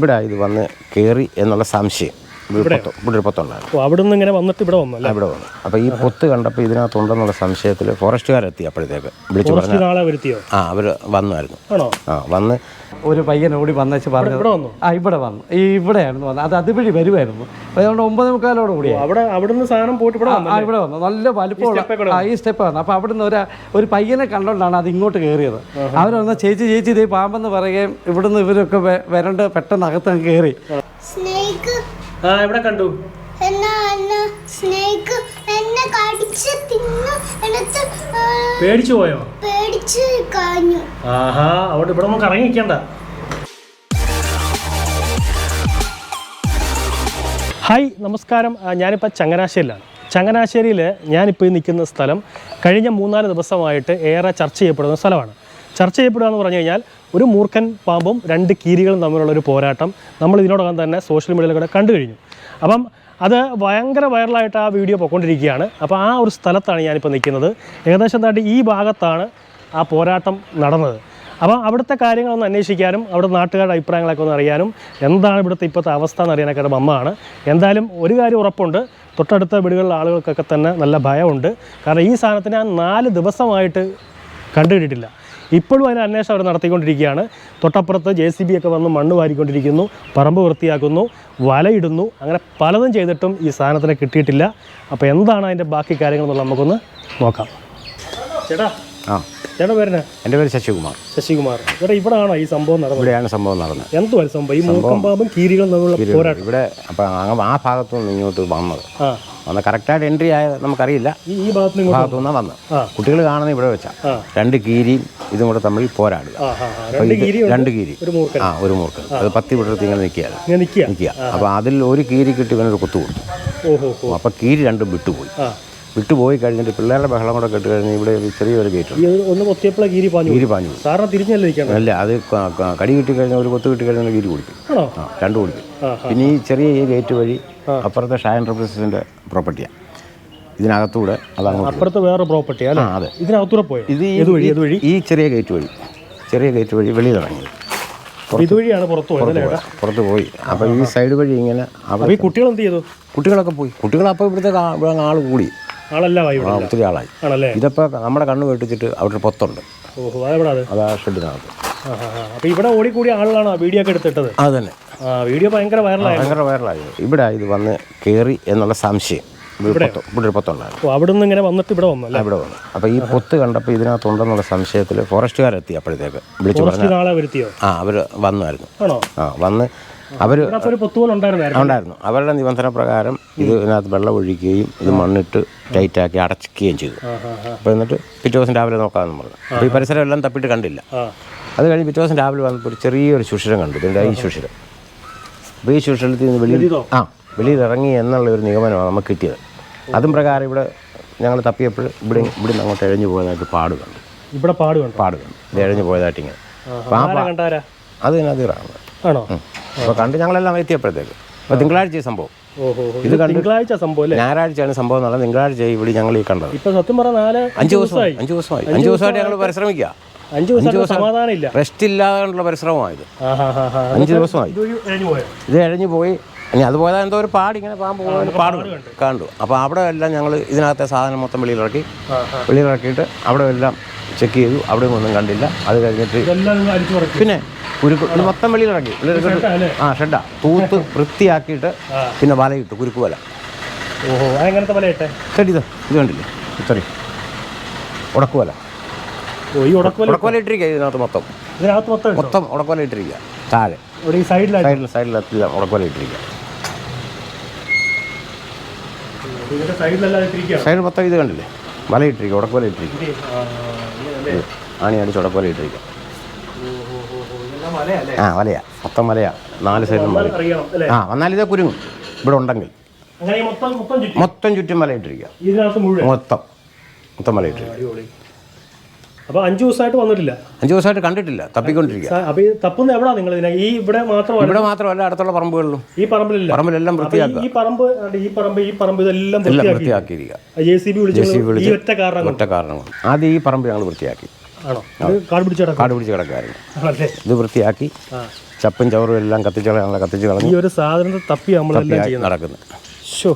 ഇവിടെ ഇത് വന്ന് കയറി എന്നുള്ള സംശയം. ഇവിടെ ഇവിടെ ഒരു പൊത്തുണ്ടായിരുന്നു ഓ അവിടെ നിന്ന് ഇങ്ങനെ വന്നിട്ട് ഇവിടെ വന്നു അല്ലേ? ഇവിടെ വന്നു. അപ്പോൾ ഈ പൊത്ത് കണ്ടപ്പോൾ ഇതിനകത്തുണ്ടെന്നുള്ള സംശയത്തിൽ ഫോറസ്റ്റുകാരെത്തി അപ്പോഴത്തേക്ക്. വിളിച്ചു പറഞ്ഞു കുറച്ച് നാളെ വരുത്തിയോ ആ അവർ വന്നായിരുന്നു. ആണോ? ആ വന്ന് ഒരു പയ്യൻ ഓടി വന്നേച്ച് പറഞ്ഞു ഇവിടെ വന്നു? ആ ഇവിടെ വന്നു. ഈ ഇവിടെയായിരുന്നു വന്നത്. അത് അതുവഴി വരുമായിരുന്നു അപ്പോൾ അതുകൊണ്ട് ഒമ്പത് മുക്കാലോട് കൂടി അവിടെ അവിടെ നിന്ന് സാധനം പോയിട്ട് ഇവിടെ വന്നു ആ ഇവിടെ വന്നു. നല്ല വലുപ്പമുള്ള ആ ഈ സ്റ്റെപ്പ് വന്നു. അപ്പോൾ അവിടുന്ന് ഒരു ഒരു പയ്യനെ കണ്ടോണ്ടാണ് അത് ഇങ്ങോട്ട് കയറിയത് അവരൊന്ന് ചേച്ചി ചേച്ചി ഇതേ പാമ്പെന്ന് പറയുകയും ഇവിടുന്ന് ഇവരൊക്കെ വരണ്ട് പെട്ടെന്ന് അകത്ത് അങ്ങ് കയറി സ്നേക്ക് ആ ഇവിടെ കണ്ടു? സ്നേക്ക് എന്നെ കടിച്ച് തിന്ന്. എടുത്ത് പേടിച്ചു പോയോ? പേടിച്ച് കഴിഞ്ഞു. ആഹാ അവിടെ ഇവിടെ നമുക്ക് ഇറങ്ങിക്കണ്ട ഹായ് നമസ്കാരം. ഞാനിപ്പോൾ ചങ്ങനാശ്ശേരിയിലാണ്. ചങ്ങനാശ്ശേരിയിൽ ഞാനിപ്പോൾ ഈ നിൽക്കുന്ന സ്ഥലം കഴിഞ്ഞ മൂന്നാൽ ദിവസമായിട്ട് ഏറെ ചർച്ച ചെയ്യപ്പെടുന്ന സ്ഥലമാണ്. ചർച്ച ചെയ്യപ്പെടുക എന്ന് പറഞ്ഞു കഴിഞ്ഞാൽ ഒരു മൂർഖൻ പാമ്പും രണ്ട് കീരികളും തമ്മിലുള്ള ഒരു പോരാട്ടം നമ്മൾ ഇതിനോടകം തന്നെ സോഷ്യൽ മീഡിയയിലൂടെ കണ്ടു കഴിഞ്ഞു. അപ്പം അത് ഭയങ്കര വൈറലായിട്ട് ആ വീഡിയോ പോയിക്കൊണ്ടിരിക്കുകയാണ് അപ്പോൾ ആ ഒരു സ്ഥലത്താണ് ഞാനിപ്പോൾ നിൽക്കുന്നത്. ഏകദേശം താണ്ടി ഈ ഭാഗത്താണ് ആ പോരാട്ടം നടന്നത്. അപ്പോൾ അവിടുത്തെ കാര്യങ്ങളൊന്ന് അന്വേഷിക്കാനും അവിടെ നാട്ടുകാരുടെ അഭിപ്രായങ്ങളൊക്കെ ഒന്ന് അറിയാനും എന്താണ് ഇവിടുത്തെ ഇപ്പോഴത്തെ അവസ്ഥ എന്ന് അറിയാനൊക്കെ മമ്മാണ് എന്തായാലും ഒരു കാര്യം ഉറപ്പുണ്ട്. തൊട്ടടുത്ത വീടുകളിലെ ആളുകൾക്കൊക്കെ തന്നെ നല്ല ഭയമുണ്ട്. കാരണം ഈ സാധനത്തിന് ഞാൻ നാല് ദിവസമായിട്ട് കണ്ടുകിട്ടിട്ടില്ല. ഇപ്പോഴും അതിന് അന്വേഷണം അവർ നടത്തിക്കൊണ്ടിരിക്കുകയാണ്. തൊട്ടപ്പുറത്ത് ജെ സി ബി ഒക്കെ വന്ന് മണ്ണ് വാരിക്കൊണ്ടിരിക്കുന്നു പറമ്പ് വൃത്തിയാക്കുന്നു വലയിടുന്നു. അങ്ങനെ പലതും ചെയ്തിട്ടും ഈ സാധനത്തിനെ കിട്ടിയിട്ടില്ല. അപ്പോൾ എന്താണ് അതിന്റെ ബാക്കി കാര്യങ്ങൾ എന്നുള്ളത് നമുക്കൊന്ന് നോക്കാം. ചേട്ടാ ആ. ചേട്ടാ പേരനാ എന്റെ പേര് ശശികുമാർ. ശശികുമാർ. ചേട്ടാ ഇവിടെ ആണോ ഈ സംഭവം നടന്നത്? ഇവിടെയാണ് സംഭവം നടന്നത്. എന്തോ ഈ സംഭവം? ഈ മൂക്കം പാമ്പും കീരികളും തമ്മിലുള്ള പോരാട്ടം. ഇവിടെ അപ്പം ആ ഭാഗത്തു നിന്ന് ഇങ്ങോട്ട് വന്നത്. ആ. വന്ന് കറക്റ്റായിട്ട് എൻട്രി ആയ നമുക്കറിയില്ല. ഈ ഭാഗത്ത് ഭാഗത്തു നിന്നാണ് വന്ന്? കുട്ടികൾ കാണുന്ന ഇവിടെ വെച്ചാ. രണ്ട് കീരിയും ഇതും കൂടെ തമ്മിൽ പോരാടുക. രണ്ട് കീരി. ആ ഒരു മൂർക്കൻ. അത് പത്തി വിടർത്തി ഇങ്ങനെ നിൽക്കുകയാണ്. നിൽക്കുക. അപ്പോൾ അതിൽ ഒരു കീരി കിട്ടി ഇവനൊരു കുത്തു കൊടുത്തു. അപ്പോൾ കീരി രണ്ടും വിട്ടുപോയി. വിട്ടുപോയി കഴിഞ്ഞിട്ട് പിള്ളേരുടെ ബഹളം കൂടെ കേട്ട് കഴിഞ്ഞ് ഇവിടെ ഒരു ചെറിയൊരു ഗേറ്റ് ഒന്ന് കൊത്തിയപ്പോഴെ കീരി പാഞ്ഞു കീരി പാഞ്ഞു. സാറിനെ തിരിഞ്ഞല്ലേ അല്ല അത് കടി കിട്ടി കഴിഞ്ഞാൽ ഒരു കൊത്ത് കിട്ടി കഴിഞ്ഞാൽ കീരി കുടിക്കും. ആ രണ്ട് കുടിക്കും. പിന്നെ ഈ ചെറിയ ഈ ഗേറ്റ് വഴി അപ്പുറത്തെ ഷായൻ റബ്രസിന്റെ പ്രോപ്പർട്ടിയാണ് ഇതിനകത്തൂടെ അതാണ് അപ്പുറത്തെ വേറെ പ്രോപ്പർട്ടി അല്ലേ? അതെ. ഇതിനകത്തൂടെ പോയി? ഇത് വഴി ഏത് വഴി? ഈ ചെറിയ ഗേറ്റ് വഴി. ചെറിയ ഗേറ്റ് വഴി വെളിയിൽ ഇറങ്ങിയത് ഇതുവഴിയാണ് പുറത്ത് പോയത് പുറത്ത് പോയി. അപ്പോൾ ഈ സൈഡ് വഴി ഇങ്ങനെ അപ്പം ഈ കുട്ടികൾ എന്ത് ചെയ്തു? കുട്ടികളൊക്കെ പോയി. കുട്ടികൾ അപ്പോൾ ഇവിടുത്തെ ആൾ കൂടി. ഒത്തിരി ആളായി. ഇതപ്പോൾ നമ്മുടെ കണ്ണ് വെട്ടിച്ചിട്ട് അവിടെ ഒരു പൊത്തുണ്ട്. അതാ ഷെഡിനകത്ത്. അപ്പൊ ഇവിടെ ഓടിക്കൂടിയ ആളുകളാണോ വീഡിയോ ഒക്കെ എടുത്തിട്ടത്? അത് തന്നെ. വീഡിയോ ഭയങ്കര വൈറലായി? ഭയങ്കര വൈറലായി. ഇവിടെ ഇത് വന്ന് കയറി എന്നുള്ള സംശയം. ഇവിടെ ഒരു പൊത്തുണ്ടായിരുന്നു. അവിടെ നിന്ന് ഇങ്ങനെ വന്നിട്ട് ഇവിടെ വന്നു ഇവിടെ വന്നു. അപ്പോൾ ഈ പൊത്ത് കണ്ടപ്പോൾ ഇതിനകത്തുണ്ടെന്നുള്ള സംശയത്തിൽ ഫോറസ്റ്റുകാരെത്തി അപ്പോഴത്തേക്ക്. വിളിച്ചു പറഞ്ഞു ആ അവർ വന്നായിരുന്നു. ആ വന്ന് അവർ ഉണ്ടായിരുന്നു. അവരുടെ നിബന്ധന പ്രകാരം ഇത് ഇതിനകത്ത് വെള്ളം ഒഴിക്കുകയും ഇത് മണ്ണിട്ട് ടൈറ്റാക്കി അടച്ചിക്കുകയും ചെയ്തു. അപ്പോൾ എന്നിട്ട് പിറ്റേ ദിവസം രാവിലെ നോക്കാമെന്ന് പറഞ്ഞു. അപ്പോൾ ഈ പരിസരം എല്ലാം തപ്പിട്ട് കണ്ടില്ല. അത് കഴിഞ്ഞ് പിറ്റേ ദിവസം രാവിലെ വന്നപ്പോൾ ഒരു ചെറിയൊരു ശുഷിരം കണ്ടു. ഇതിന്റെ ഈ ശുഷിരം അപ്പോൾ ഈ ശുഷിരത്തിൽ നിന്ന് വെളിയിൽ ആ വെളിയിൽ ഇറങ്ങി എന്നുള്ള ഒരു നിഗമനമാണ് നമുക്ക് കിട്ടിയത്. അതും പ്രകാരം ഇവിടെ ഞങ്ങൾ തപ്പിയപ്പോൾ ഇവിടെ ഇവിടെ നിന്ന് അങ്ങോട്ട് എഴഞ്ഞു പോയതായിട്ട് പാട് കണ്ടു. ഇവിടെ പാട് കണ്ടു. പാട് കണ്ടു. ഇത് എഴഞ്ഞു പോയതായിട്ട് ഇങ്ങനെ. അത് ഇതിനകത്ത് ആണോ? അപ്പോൾ കണ്ട് ഞങ്ങളെല്ലാം എത്തിയപ്പോഴത്തേക്ക്. അപ്പോൾ തിങ്കളാഴ്ച സംഭവം. ഓഹോ ഇത് തിങ്കളാഴ്ച സംഭവം അല്ലേ? ഞായറാഴ്ചയാണ് സംഭവം നടന്നത് തിങ്കളാഴ്ച ഇവിടെ ഞങ്ങൾ ഈ കണ്ടത്. ഇപ്പൊ സത്യം പറഞ്ഞ നാല് അഞ്ച് ദിവസമായി അഞ്ച് ദിവസമായി. അഞ്ച് ദിവസമായിട്ട് ഞങ്ങൾ പരിശ്രമിക്കുക. അഞ്ചു ദിവസം സമാധാനം ഇല്ല റെസ്റ്റ് ഇല്ലാതെയുള്ള പരിശ്രമമായത് അഞ്ച് ദിവസമായി. ഇത് എഴഞ്ഞു പോയി. ഇനി അതുപോലെ എന്തോ ഒരു പാട് ഇങ്ങനെ പാമ്പ് പോകുന്ന പാട് കണ്ടു. അപ്പോൾ അവിടെ എല്ലാം ഞങ്ങൾ ഇതിനകത്തെ സാധനം മൊത്തം വെളിയിലിറക്കി വെളിയിലിറക്കിയിട്ട് അവിടെ എല്ലാം ചെക്ക് ചെയ്തു. അവിടെ ഒന്നും കണ്ടില്ല. അത് കഴിഞ്ഞിട്ട് പിന്നെ കുരുക്ക് ഇത് മൊത്തം വെളിയിലിറക്കി ഇറങ്ങി. ആ ഷെഡാ. തൂത്ത് വൃത്തിയാക്കിയിട്ട് പിന്നെ ഇട്ടു കുരുക്ക് വല. ഓഹോ അതെങ്ങനത്തെ വല ഇട്ടെ ശരി ഇത് ഇത് കണ്ടില്ലേ? ഇത്രയും ഉടക്കുവല ഓ ഈ ഉടക്കുവല ഉടക്കുവല ഇട്ടിരിക്കുക ഇതിനകത്ത് മൊത്തം. ഇതിനകത്ത് മൊത്തം മൊത്തം ഉടക്കുവല ഇട്ടിരിക്കുക താഴെ. ഈ സൈഡിലായിട്ട്? സൈഡിൽ സൈഡിലെല്ലാം ഉടക്കുവല ഇട്ടിരിക്കുക സൈഡ് മൊത്തം ഇത് കണ്ടില്ലേ? വല ഇട്ടിരിക്കുക ഉടക്കുവല ഇട്ടിരിക്കുക ആണി അടിച്ച് ഉടക്കുവല ഇട്ടിരിക്കുക ഓഹോ, ഓഹോ, ഓഹോ. ഇതെല്ലാം വലയല്ലേ? ആ വലയാ മൊത്തം വലയാ നാല് സൈഡിലും വല ആ വന്നാൽ ഇതേ കുരുങ്ങും. ഇവിടെ ഉണ്ടെങ്കിൽ. മൊത്തം ചുറ്റും? മൊത്തം ചുറ്റും വല ഇട്ടിരിക്കുക ഇതിനകത്ത് മുഴുവൻ? മൊത്തം. മൊത്തം വല ഇട്ടിരിക്കുക അടിപൊളി. അപ്പൊ അഞ്ചു ദിവസമായിട്ട് വന്നിട്ടില്ല? അഞ്ച് ദിവസമായിട്ട് കണ്ടിട്ടില്ല. തപ്പിക്കൊണ്ടിരിക്കുക സ- അപ്പൊ ഈ തപ്പുന്ന എവിടെ നിങ്ങൾ ഇതിനെ? ഈ ഇവിടെ മാത്രമല്ല? ഇവിടെ മാത്രമല്ല അടുത്തുള്ള പറമ്പുകളിലും. ഈ പറമ്പിലില്ല? പറമ്പിലെല്ലാം വൃത്തിയാക്കുക. ഈ പറമ്പ് ഈ പറമ്പ് ഈ പറമ്പ് ഇതെല്ലാം വൃത്തിയാക്കി വൃത്തിയാക്കിയിരിക്കുക ജെ സി ബി വിളിച്ചു ഒറ്റ കാരണം ഒറ്റ കാരണം ആദ്യം ഈ പറമ്പ് ഞങ്ങൾ വൃത്തിയാക്കി. ആണോ? ഇത് കാട് പിടിച്ചു കാട് പിടിച്ച് കിടക്കായിരുന്നു ഇത് വൃത്തിയാക്കി ചപ്പും ചവറും എല്ലാം കത്തിച്ച് കളയാനുള്ള കത്തിച്ച് ഈ ഒരു സാധനം തപ്പി നമ്മളെല്ലാം നടക്കുന്നത് ഷോ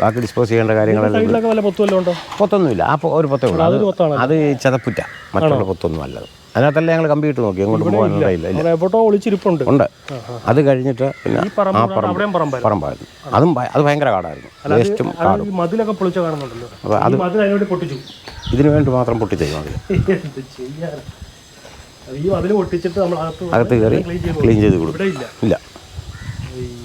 ബാക്കി ഡിസ്പോസ് ചെയ്യേണ്ട കാര്യങ്ങളെല്ലാം പൊത്തൊന്നുമില്ല. ആ ഒരു പൊത്തേ ഉള്ളൂ. അത് ചതപ്പുറ്റ. മറ്റുള്ള പൊത്തൊന്നും അല്ലത്. അതിനകത്തല്ല ഞങ്ങൾ കമ്പിയിട്ട് നോക്കി? അങ്ങോട്ട് പോകാനുള്ള എവിടോ ഒളിച്ചിരിപ്പുണ്ട്. ഉണ്ട്. അത് കഴിഞ്ഞിട്ട് പിന്നെ ആ പറമ്പ് പറമ്പായിരുന്നു. അതും അത് ഭയങ്കര കാടായിരുന്നു. വേസ്റ്റും ഈ മതിലൊക്കെ പൊളിച്ച കാണുന്നുണ്ടല്ലോ അപ്പോൾ ഇതിനു വേണ്ടി മാത്രം പൊട്ടിച്ചു മതി മതിൽ അകത്ത് കയറി ക്ലീൻ ചെയ്ത് കൊടുക്കും ഇല്ല.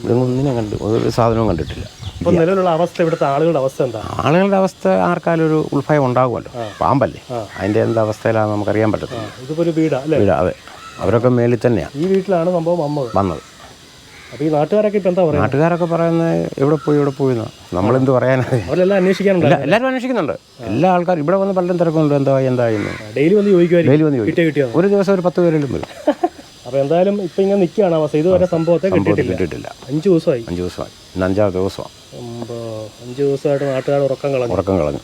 ഇതൊന്നും ഒന്നിനെ കണ്ടു ഒരു സാധനവും കണ്ടിട്ടില്ല. ഇപ്പൊ നിലവിലുള്ള അവസ്ഥ ഇവിടുത്തെ ആളുകളുടെ അവസ്ഥ എന്താ? ആളുകളുടെ അവസ്ഥ ആർക്കാലും ഒരു ഉൾഭയം ഉണ്ടാകുമല്ലോ. പാമ്പല്ലേ? അതിന്റെ എന്ത് അവസ്ഥയിലാണ് നമുക്കറിയാൻ പറ്റത്തില്ല. ഇതിപ്പോ ഒരു വീടാ അല്ലേ? വീട് അതെ. അവരൊക്കെ മേളിൽ തന്നെയാണ് ഈ വീട്ടിലാണ് സംഭവം വന്നത്. വന്നത്. അപ്പൊ ഈ നാട്ടുകാരൊക്കെ ഇപ്പം എന്താ പറയുക നാട്ടുകാരൊക്കെ പറയുന്നത് എവിടെ പോയി എവിടെ പോയി നമ്മളെന്ത് പറയാനാണ് അവരെല്ലാം അന്വേഷിക്കാനുണ്ട് എല്ലാവരും അന്വേഷിക്കുന്നുണ്ട്. എല്ലാ ആൾക്കാരും ഇവിടെ വന്ന് പലരും തിരക്കുന്നുണ്ട്. എന്തായി എന്തായിരുന്നു ഡെയിലി വന്ന് ചോദിക്കുമായിരിക്കും. ഡെയിലി വന്ന് ചോദിക്കും. ഒരു ദിവസം ഒരു പത്ത് പേരെങ്കിലും വരും. അപ്പോൾ എന്തായാലും ഇപ്പൊ ഇങ്ങനെ നിൽക്കുകയാണ് അവസ്ഥ. ഇതുവരെ സംഭവത്തെ കിട്ടിയിട്ടില്ല. അഞ്ചു ദിവസമായി. അഞ്ച് ദിവസമായി. ഇന്ന് അഞ്ചാമത്തെ ദിവസമാണ് അഞ്ച് ദിവസമായിട്ട് നാട്ടുകാർ ഉറക്കം കളഞ്ഞു. ഉറക്കം കളഞ്ഞു.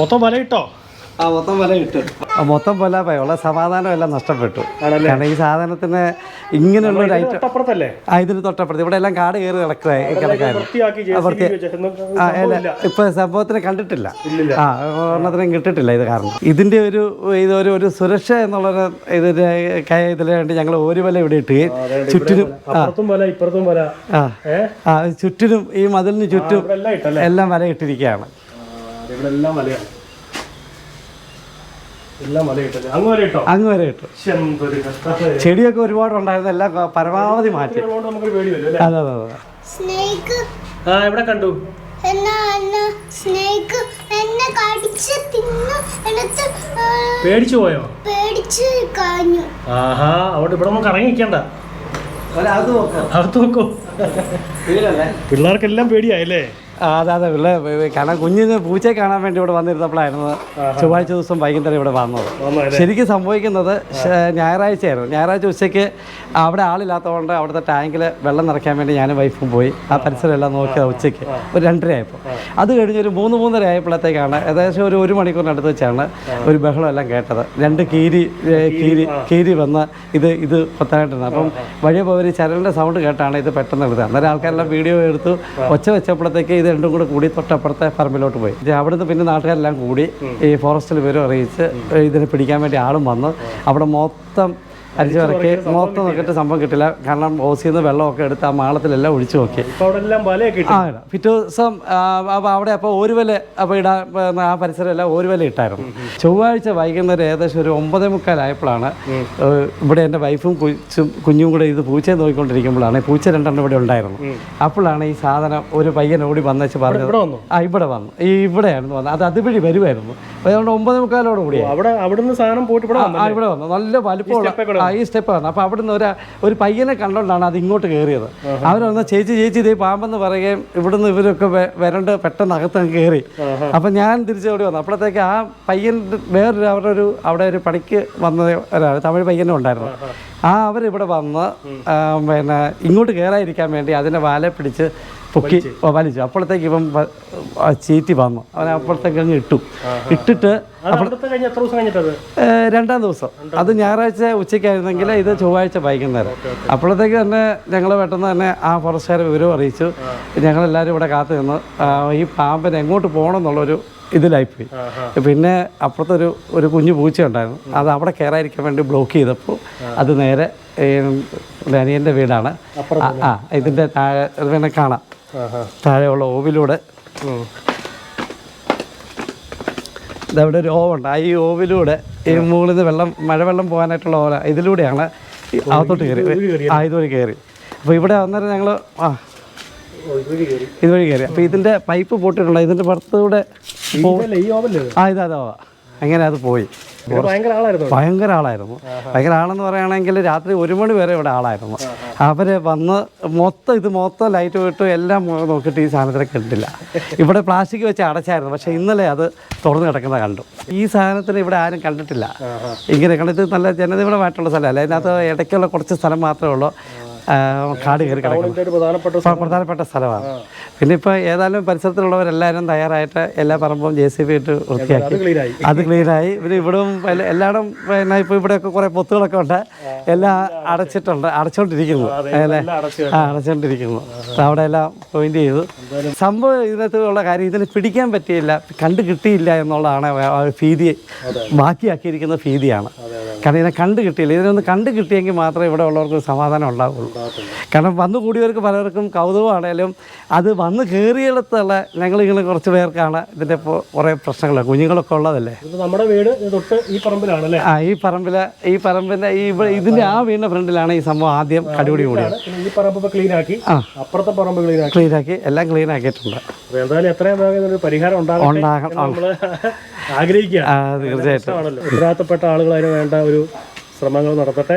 മൊത്തം വല ഇട്ടോ ആ മൊത്തം വില കിട്ടും. ആ മൊത്തം വില ഉള്ള എല്ലാം നഷ്ടപ്പെട്ടു. കാരണം ഈ സാധനത്തിന് ഇങ്ങനെയുള്ള ഒരു ഐറ്റം ആ ഇതിന് തൊട്ടപ്പുറത്ത്. ഇവിടെ എല്ലാം കാട് കയറി കിടക്കായിരുന്നു ഇപ്പൊ സംഭവത്തിന് കണ്ടിട്ടില്ല. ആ ഒരെണ്ണത്തിനും കിട്ടിട്ടില്ല ഇത് കാരണം. ഇതിന്റെ ഒരു ഇതൊരു ഒരു സുരക്ഷ എന്നുള്ള ഇതിന്റെ കൈ ഇതിന് വേണ്ടി ഞങ്ങൾ ഒരു വില. ഇവിടെ ഇട്ടുകയും ചുറ്റിനും ആ ചുറ്റിനും ഈ മതിലിന് ചുറ്റും എല്ലാം വല ഇട്ടിരിക്കുകയാണ് ആ, ഇവിടെ എല്ലാം വലയാണ് എല്ലാം വല ഇട്ടല്ലേ അങ്ങ് വരെ ഇട്ടു? ചെടിയൊക്കെ ഒരുപാട് ഉണ്ടായിരുന്നു എല്ലാം പരമാവധി മാറ്റി. അതെ അതെ അതെ. ആ എവിടെ കണ്ടു? പേടിച്ചു പോയോ? പേടിച്ച് ആഹാ അവിടെ ഇവിടെ നമുക്ക് നോക്കാം. അകത്ത് നോക്കോ. പിള്ളേർക്കെല്ലാം പേടിയായല്ലേ? അതെ അതെ പിള്ളേ കാരണം കുഞ്ഞിന് പൂച്ചയെ കാണാൻ വേണ്ടി ഇവിടെ വന്നിരുന്നപ്പോഴായിരുന്നു ചൊവ്വാഴ്ച ദിവസം വൈകുന്നേരം ഇവിടെ വന്നത്? ശരിക്കും സംഭവിക്കുന്നത് ഞായറാഴ്ചയായിരുന്നു. ഞായറാഴ്ച ഉച്ചയ്ക്ക് അവിടെ ആളില്ലാത്തതുകൊണ്ട് അവിടുത്തെ ടാങ്കിൽ വെള്ളം നിറയ്ക്കാൻ വേണ്ടി ഞാനും വൈഫും പോയി. ആ പരിസരം എല്ലാം നോക്കിയത് ഉച്ചയ്ക്ക്. ഒരു രണ്ടരയായപ്പോൾ അത് കഴിഞ്ഞ് ഒരു മൂന്ന് മൂന്നര ആയപ്പോഴത്തേക്കാണ് ഏകദേശം ഒരു ഒരു മണിക്കൂറിനടുത്ത് വെച്ചാണ് ഒരു ബഹളം എല്ലാം കേട്ടത്. രണ്ട് കീരി കീരി കീരി വന്ന് ഇത് ഇത് കൊത്താനായിട്ടിരുന്നത് അപ്പം വഴിയെ പോയി ചരലിന്റെ സൗണ്ട് കേട്ടാണ് ഇത് പെട്ടെന്ന് എടുത്തത് അന്നേരം ആൾക്കാരെല്ലാം വീഡിയോ എടുത്തു. ഒച്ച വെച്ചപ്പോഴത്തേക്ക് ഇത് രണ്ടും കൂടെ കൂടി തൊട്ടപ്പുറത്തെ പറമ്പിലോട്ട് പോയി. അവിടുന്ന് പിന്നെ നാട്ടുകാരെല്ലാം കൂടി ഈ ഫോറസ്റ്റിൽ വിവരം അറിയിച്ച് ഇതിനെ പിടിക്കാൻ വേണ്ടി ആളും വന്ന്. അവിടെ മൊത്തം അരിച്ചു പറക്കി മൊത്തം നോക്കിയിട്ട് സംഭവം കിട്ടില്ല കാരണം ഓസിൽ നിന്ന് വെള്ളമൊക്കെ എടുത്ത് ആ മാളത്തിലെല്ലാം ഒഴിച്ചു നോക്കി. ആ ഇടാം. പിറ്റേ ദിവസം അപ്പോൾ അവിടെ അപ്പോൾ ഒരു വില അപ്പോൾ ഇടാൻ ആ, പരിസരമെല്ലാം ഒരു വില ഇട്ടായിരുന്നു. ചൊവ്വാഴ്ച വൈകുന്നേരം ഏകദേശം ഒരു ഒമ്പതേ മുക്കാലായപ്പോഴാണ് ഇവിടെ എന്റെ വൈഫും കൊച്ചും കുഞ്ഞും കൂടെ ഇത് പൂച്ചയെ നോക്കിക്കൊണ്ടിരിക്കുമ്പോഴാണ് പൂച്ച രണ്ടെണ്ണം ഇവിടെ ഉണ്ടായിരുന്നു. അപ്പോഴാണ് ഈ സാധനം ഒരു പയ്യൻ ഓടി വന്നേച്ച് പറഞ്ഞത്. ആ ഇവിടെ വന്നു. ഈ ഇവിടെയായിരുന്നു വന്നത്. അത് അതുവഴി വരുമായിരുന്നു അതുകൊണ്ട് ഒമ്പതേ മുക്കാലോട് അവിടെ അവിടെ നിന്ന് സാധനം പോയിട്ട് ഇവിടെ വന്നു. നല്ല വലിപ്പമുള്ള ഈ സ്റ്റെപ്പ് വന്നു അപ്പോൾ അവിടുന്ന് ഒരു ഒരു പയ്യനെ കണ്ടോണ്ടാണ് അത് ഇങ്ങോട്ട് കയറിയത് അവരൊന്ന് ചേച്ചി ചേച്ചി ഇതേ പാമ്പെന്ന് പറയുകയും ഇവിടുന്ന് ഇവരൊക്കെ വരണ്ട് പെട്ടെന്ന് അകത്ത് കയറി അപ്പം ഞാൻ തിരിച്ചോടി വന്നു. അപ്പോഴത്തേക്ക് ആ പയ്യൻ വേറൊരു അവരുടെ ഒരു അവിടെ ഒരു പണിക്ക് വന്ന ഒരാൾ തമിഴ് പയ്യനും ഉണ്ടായിരുന്നു. ആ അവരിവിടെ വന്ന് പിന്നെ ഇങ്ങോട്ട് കയറാതിരിക്കാൻ വേണ്ടി അതിനെ വാല പിടിച്ച് പൊക്കി വലിച്ചു. അപ്പോഴത്തേക്ക് ഇവൻ ചീറ്റി വന്നു. അവൻ അപ്പോഴത്തേക്ക് അങ്ങ് ഇട്ടു. ഇട്ടിട്ട് രണ്ടാം ദിവസം. അത് ഞായറാഴ്ച ഉച്ചയ്ക്കായിരുന്നെങ്കിൽ ഇത് ചൊവ്വാഴ്ച വൈകുന്നേരം. അപ്പോഴത്തേക്ക് തന്നെ ഞങ്ങൾ പെട്ടെന്ന് തന്നെ ആ ഫോറസ്റ്റുകാരെ വിവരം അറിയിച്ചു. ഞങ്ങളെല്ലാവരും ഇവിടെ കാത്തു നിന്ന്. ഈ പാമ്പിന് എങ്ങോട്ട് പോകണം എന്നുള്ളൊരു ഇതിലായിപ്പോയി പിന്നെ അപ്പുറത്തെ ഒരു ഒരു കുഞ്ഞു പൂച്ച ഉണ്ടായിരുന്നു അത് അവിടെ കയറാതിരിക്കാൻ വേണ്ടി ബ്ലോക്ക് ചെയ്തപ്പോൾ അത് നേരെ അനിയന്റെ വീടാണ്. ആ, ഇതിന്റെ താഴെ പിന്നെ കാണാം. താഴെയുള്ള ഓവിലൂടെ. ഇതവിടെ ഒരു ഓവുണ്ട്. ആ ഈ ഓവിലൂടെ ഈ മുകളിൽ നിന്ന് വെള്ളം മഴവെള്ളം പോകാനായിട്ടുള്ള ഓല ഇതിലൂടെയാണ് അകത്തോട്ട് കയറി. ആ ഇതുവഴി കയറി. അപ്പോൾ ഇവിടെ അന്നേരം ഞങ്ങൾ ആ. ഇതുവഴി കയറി. അപ്പോൾ ഇതിന്റെ പൈപ്പ് പൊട്ടിയിട്ടുണ്ട്. ഇതിന്റെ പുറത്തൂടെ ആ ഇതാ ഇതാ. അങ്ങനെ അത് പോയി. ഭയങ്കര ആളായിരുന്നു ഭയങ്കര ആളായിരുന്നു. ഭയങ്കര ആളെന്ന് പറയുകയാണെങ്കിൽ രാത്രി ഒരു മണി വരെ ഇവിടെ ആളായിരുന്നു. അവർ വന്ന് മൊത്തം ഇത് മൊത്തം ലൈറ്റ് പോയിട്ട് എല്ലാം നോക്കിയിട്ട് ഈ സാധനത്തിനെ കണ്ടില്ല. ഇവിടെ പ്ലാസ്റ്റിക് വെച്ച് അടച്ചായിരുന്നു. പക്ഷേ ഇന്നലെ അത് തുറന്നു കിടക്കുന്ന കണ്ടു. ഈ സാധനത്തിന് ഇവിടെ ആരും കണ്ടിട്ടില്ല. ഇങ്ങനെ കണ്ടിട്ട് നല്ല ജനതയുടെ മായിട്ടുള്ള സ്ഥലമല്ല അതിനകത്ത് ഇടയ്ക്കുള്ള കുറച്ച് സ്ഥലം മാത്രമേ ഉള്ളൂ. കാട് കയറി കിടക്കുന്നത് പ്രധാനപ്പെട്ട സ്ഥലമാണ്. പിന്നെ ഇപ്പോൾ ഏതായാലും പരിസരത്തിലുള്ളവരെല്ലാവരും തയ്യാറായിട്ട് എല്ലാ പറമ്പും ജെ സി ബി ഇട്ട് വൃത്തിയാക്കി. അത് ക്ലീനായി പിന്നെ ഇവിടും എല്ലാ- എല്ലായിടും പിന്നെ ഇപ്പോൾ ഇവിടെയൊക്കെ കുറേ പൊത്തുകളൊക്കെ ഉണ്ട്. എല്ലാം അടച്ചിട്ടുണ്ട്. അടച്ചുകൊണ്ടിരിക്കുന്നു ആ അടച്ചുകൊണ്ടിരിക്കുന്നു അവിടെ എല്ലാം പോയിന്റ് ചെയ്തു. സംഭവം ഇതിനകത്ത് ഉള്ള കാര്യം ഇതിന് പിടിക്കാൻ പറ്റിയില്ല. കണ്ടു കിട്ടിയില്ല എന്നുള്ളതാണ് ഭീതി ബാക്കിയാക്കിയിരിക്കുന്ന ഭീതിയാണ്. കാരണം ഇതിനെ കണ്ടു കിട്ടിയില്ല. ഇതിനൊന്ന് കണ്ടു കിട്ടിയെങ്കിൽ മാത്രമേ ഇവിടെ ഉള്ളവർക്ക് സമാധാനം ഉണ്ടാവുള്ളൂ. കാരണം വന്നു കൂടിയവർക്ക് പലർക്കും കൗതുകമാണേലും അത് വന്ന് കയറിയിടത്തുള്ള ഞങ്ങളിങ്ങനെ കുറച്ച് പേർക്കാണ് ഇതിന്റെ ഇപ്പോൾ കുറേ പ്രശ്നങ്ങൾ കുഞ്ഞുങ്ങളൊക്കെ ഉള്ളതല്ലേ? നമ്മുടെ വീട് തൊട്ട് ഈ പറമ്പിലാണല്ലേ ആ ഈ പറമ്പിൽ ഈ പറമ്പിന്റെ ഈ ഇതിന്റെ ആ വീടിന്റെ ഫ്രണ്ടിലാണ് ഈ സംഭവം ആദ്യം കടുപിടി കൂടിയത്. ഈ പറമ്പ് ക്ലീൻ ആക്കി. അപ്പുറത്തെ പറമ്പ് ക്ലീൻ ആക്കി. ക്ലീൻ ആക്കി എല്ലാം ക്ലീൻ ആക്കിയിട്ടുണ്ട്. എന്തായാലും എത്രയും വേഗം ഒരു പരിഹാരം ഉണ്ടാകും ആഗ്രഹിക്കുക തീർച്ചയായിട്ടും. ഉത്തരവാദിത്തപ്പെട്ട ആളുകൾ അതിന് വേണ്ട ഒരു ശ്രമങ്ങൾ നടത്തട്ടെ.